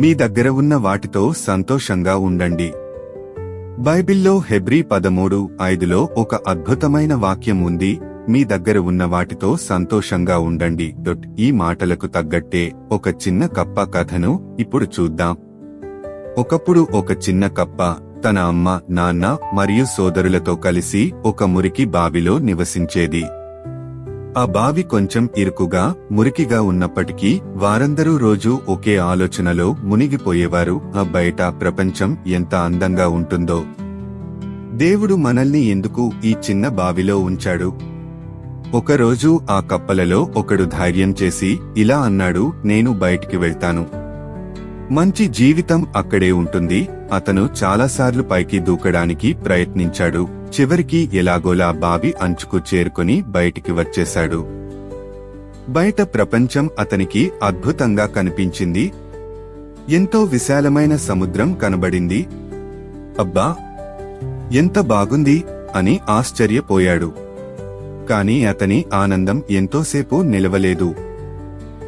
మీ దగ్గర ఉన్న వాటితో సంతోషంగా ఉండండి. బైబిల్లో హెబ్రీ పదమూడు ఐదులో ఒక అద్భుతమైన వాక్యం ఉంది మీ దగ్గర ఉన్న వాటితో సంతోషంగా ఉండండి. డొట్ ఈ మాటలకు తగ్గట్టే ఒక చిన్న కప్ప కథను ఇప్పుడు చూద్దాం. ఒకప్పుడు ఒక చిన్న కప్ప తన అమ్మ నాన్న మరియు సోదరులతో కలిసి ఒక మురికి బావిలో నివసించేది. ఆ బావి కొంచెం ఇరుకుగా మురికిగా ఉన్నప్పటికీ వారందరూ రోజూ ఒకే ఆలోచనలో మునిగిపోయేవారు ఆ బయట ప్రపంచం ఎంత అందంగా ఉంటుందో! దేవుడు మనల్ని ఎందుకు ఈ చిన్న బావిలో ఉంచాడు? ఒకరోజు ఆ కప్పలలో ఒకడు ధైర్యం చేసి ఇలా అన్నాడు నేను బయటికి వెళ్తాను. మంచి జీవితం అక్కడే ఉంటుంది. అతను చాలాసార్లు పైకి దూకడానికి ప్రయత్నించాడు. చివరికి ఎలాగోలా బావి అంచుకు చేరుకుని బయటికి వచ్చేశాడు. బయట ప్రపంచం అతనికి అద్భుతంగా కనిపించింది. ఎంతో విశాలమైన సముద్రం కనబడింది. అబ్బా! ఎంత బాగుంది! అని ఆశ్చర్యపోయాడు. కాని అతని ఆనందం ఎంతోసేపు నిలవలేదు.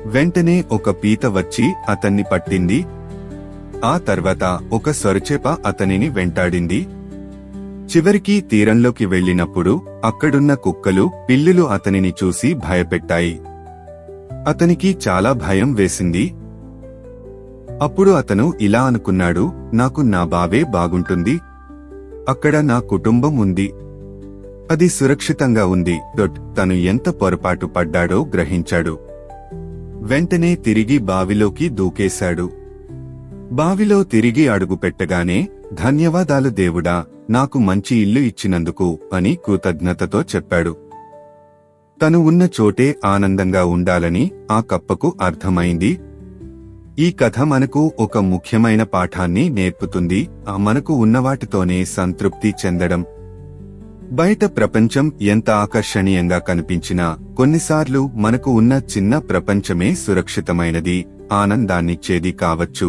వెంటనే ఒక పీత వచ్చి అతన్ని పట్టింది. ఆ తర్వాత ఒక సొరచేప అతనిని వెంటాడింది. చివరికి తీరంలోకి వెళ్ళినప్పుడు అక్కడున్న కుక్కలు పిల్లులు అతనిని చూసి భయపెట్టాయి. అతనికి చాలా భయం వేసింది. అప్పుడు అతను ఇలా అనుకున్నాడు నాకు నా బావే బాగుంటుంది. అక్కడ నా కుటుంబం ఉంది. అది సురక్షితంగా ఉంది. డొట్ తను ఎంత పొరపాటు పడ్డాడో గ్రహించాడు. వెంటనే తిరిగి బావిలోకి దూకేశాడు. బావిలో తిరిగి అడుగుపెట్టగానే ధన్యవాదాలు దేవుడా నాకు మంచి ఇల్లు ఇచ్చినందుకు అని కృతజ్ఞతతో చెప్పాడు. తను ఉన్న చోటే ఆనందంగా ఉండాలని ఆ కప్పకు అర్థమైంది. ఈ కథ మనకు ఒక ముఖ్యమైన పాఠాన్ని నేర్పుతుంది. ఆ మనకు ఉన్నవాటితోనే సంతృప్తి చెందడం బయట ప్రపంచం ఎంత ఆకర్షణీయంగా కనిపించినా కొన్నిసార్లు మనకు ఉన్న చిన్న ప్రపంచమే సురక్షితమైనది ఆనందాన్నిచ్చేది కావచ్చు.